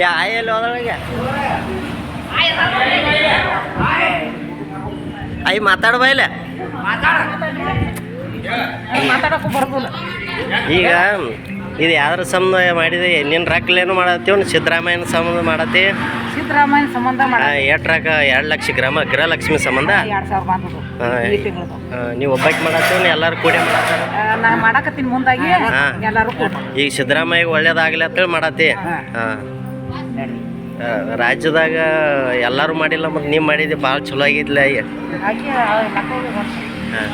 ಯಾ ಆಯಲ್ಲಿ ಹೋದೊಳಗೆ ಅಯ್ಯ ಮಾತಾಡ ಬೈಲೆ ಈಗ ಇದು ಯಾವ್ದ್ರ ಸಂಬಂಧ ಮಾಡಿದೆ? ನಿನ್ನ ರೊಕ್ಕಲೇನು ಮಾಡತ್ತಿ ಸಿದ್ಧರಾಮಯ್ಯನ ಸಿದ್ದರಾಮಯ್ಯನ ಸಂಬಂಧ ಮಾಡತ್ತಿ? ಸಿದ್ದರಾಮಯ್ಯನ ಸಂಬಂಧ ಎಷ್ಟು ರೊಕ್ಕ? ಎರಡು ಲಕ್ಷ ಗ್ರಾಮ ಗೃಹಲಕ್ಷ್ಮಿ ಸಂಬಂಧ? ನೀವು ಒಬ್ಬಾಕಿ ಮಾಡತ್ತೀವಿ ಎಲ್ಲರೂ ಕೂಡಿ ಮಾಡತ್ತಾರ? ನಾ ಮಾಡಕತ್ತೀನಿ ಮುಂದಾಗಿ. ಈಗ ಸಿದ್ದರಾಮಯ್ಯ ಒಳ್ಳೇದಾಗಲಿ ಅಂತೇಳಿ ಮಾಡತ್ತಿ? ಹಾ. ರಾಜ್ಯದಾಗ ಎಲ್ಲರೂ ಮಾಡಿಲ್ಲ ಮತ್ತು ನೀವು ಮಾಡಿದ್ದೆ ಭಾಳ ಚಲೋ ಆಗಿದ್ಲ. ಹಾಂ.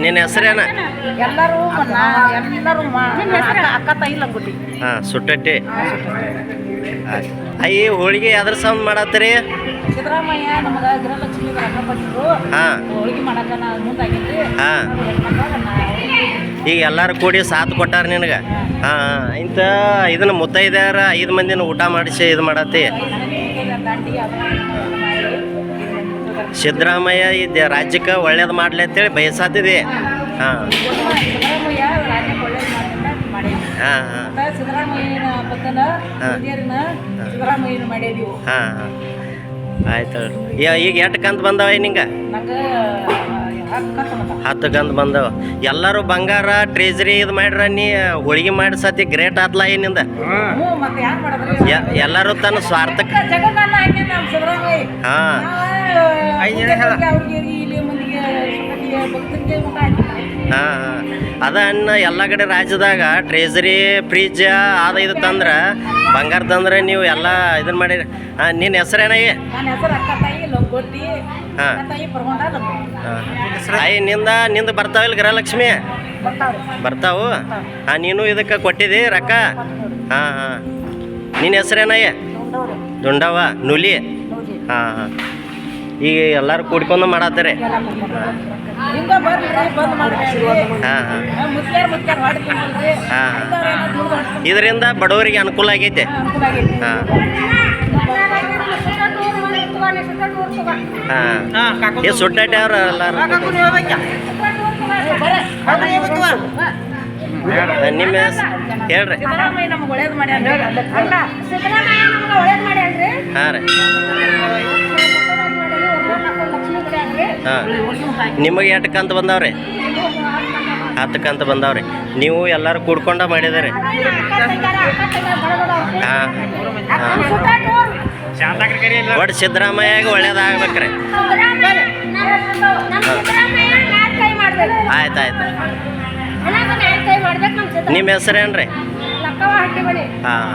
ನಿನ್ನ ಹೆಸರೇನ? ಎಲ್ಲರೂ ನಾ ಎಲ್ಲರೂ ಮಾ- ಅಕ್ಕ ಅಕ್ಕ ತಾಯಿ ಲಂಗುಟಿ. ಹಾಂ ಸುಟ್ಟಟ್ಟಿ. ಅಯ್ಯ ಹೋಳಿಗೆ ಯಾವ್ದ್ರ ಸೌಂಡ್ ಮಾಡತ್ತೀರಿ? ಸಿದ್ದರಾಮಯ್ಯ ನಮಗೆ ಗೃಹಲಕ್ಷ್ಮಿ ರೊಕ್ಕ ಕೊಟ್ಟಿದ್ರು ಹಾಂ. ಹೋಳಿಗೆ ಮುಂದಾಗಿದ್ರಿ ಹಾಂ. ಈಗ ಎಲ್ಲರೂ ಕೂಡಿ ಸಾಥ್ ಕೊಟ್ಟಾರ ನಿನಗೆ? ಹಾಂ. ಇಂಥ ಇದನ್ನ ಮುತ್ತೈದ್ಯಾರ ಐದು ಮಂದಿನ ಊಟ ಮಾಡಿಸಿ ಇದು ಮಾಡತ್ತಿ. ಸಿದ್ದರಾಮಯ್ಯ ಇದೆ. ರಾಜ್ಯಕ್ಕೆ ಒಳ್ಳೇದು ಮಾಡಲಿ ಅಂತೇಳಿ ಬಯಸಾತಿದೆ. ಹಾಂ. ಹಾಂ ಹಾಂ. ಹಾ. ಹಾಂ ಆಯ್ತು ಈಗ ಎಷ್ಟು ಕಂತು ಬಂದವ ನಿಂಗೆ ಹತ್ತು ಕಂತು ಬಂದವ. ಎಲ್ಲರೂ ಬಂಗಾರ ಟ್ರೇಜರಿ ಇದು ಮಾಡ್ರ ನೀ ಹೋಳಿಗೆ ಮಾಡಿ ಸತಿ ಗ್ರೇಟ್ ಆತ್ಲ ಏನಿಂದ? ಎಲ್ಲರೂ ತನ್ನ ಸ್ವಾರ್ಥಕ್ಕೆ ಹಾಂ. ಹಾಂ ಹಾಂ. ಅದ ಅನ್ನ ಎಲ್ಲ ಕಡೆ ರಾಜ್ಯದಾಗ ಟ್ರೇಜರಿ ಫ್ರಿಜ್ ಅದ ಇದು ತಂದ್ರೆ ಬಂಗಾರ ತಂದ್ರೆ ನೀವು ಎಲ್ಲ ಇದನ್ ಮಾಡಿ ಹಾಂ ನಿನ್ನ ಹೆಸರೇನಾಗಿ ಹಾ. ಅಯ್ಯ ನಿಂದ ನಿಂದ ಬರ್ತಾವಿಲ್ಲ ಗೃಹಲಕ್ಷ್ಮಿ? ಬರ್ತಾವು ಹಾಂ ನೀನು ಇದಕ್ಕೆ ಕೊಟ್ಟಿದ್ದಿ ರೊಕ್ಕ? ಹಾಂ ಹಾಂ. ನಿನ್ನ ಹೆಸರೇನಯ್ಯ ದುಂಡವ ನುಲಿ. ಹಾಂ ಹಾಂ. ಈಗ ಎಲ್ಲರೂ ಕೂಡ್ಕೊಂಡು ಮಾಡತ್ತಾರೆ? ಹಾಂ ಹಾಂ. ಹಾಂ ಇದರಿಂದ ಬಡವರಿಗೆ ಅನುಕೂಲ ಆಗೈತೆ. ಹಾ ಹಾಂ. ಏ ಸುಟ್ಟಾಟ ಅವ್ರ ಎಲ್ಲರೂ ನಿಮ್ಮ ಹೇಳ್ರಿ. ಹಾಂ ನಮ್ಗೆ ಹಾಂ. ನಿಮಗೆ ಎಷ್ಟು ಕಂತು ಬಂದಾವ್ರಿ? ಹತ್ತು ಕಂತು ಬಂದಾವ್ರಿ. ನೀವು ಎಲ್ಲರೂ ಕೂಡ್ಕೊಂಡ ಮಾಡಿದಾರೆ ಹಾಂ. ಒಟ್ಟು ಸಿದ್ದರಾಮಯ್ಯಗೆ ಒಳ್ಳೇದಾಗ್ಬೇಕ್ರಿ. ಆಯ್ತು ಆಯ್ತು. ನಿಮ್ಮ ಹೆಸರೇನ್ರಿ? ಹಾಂ.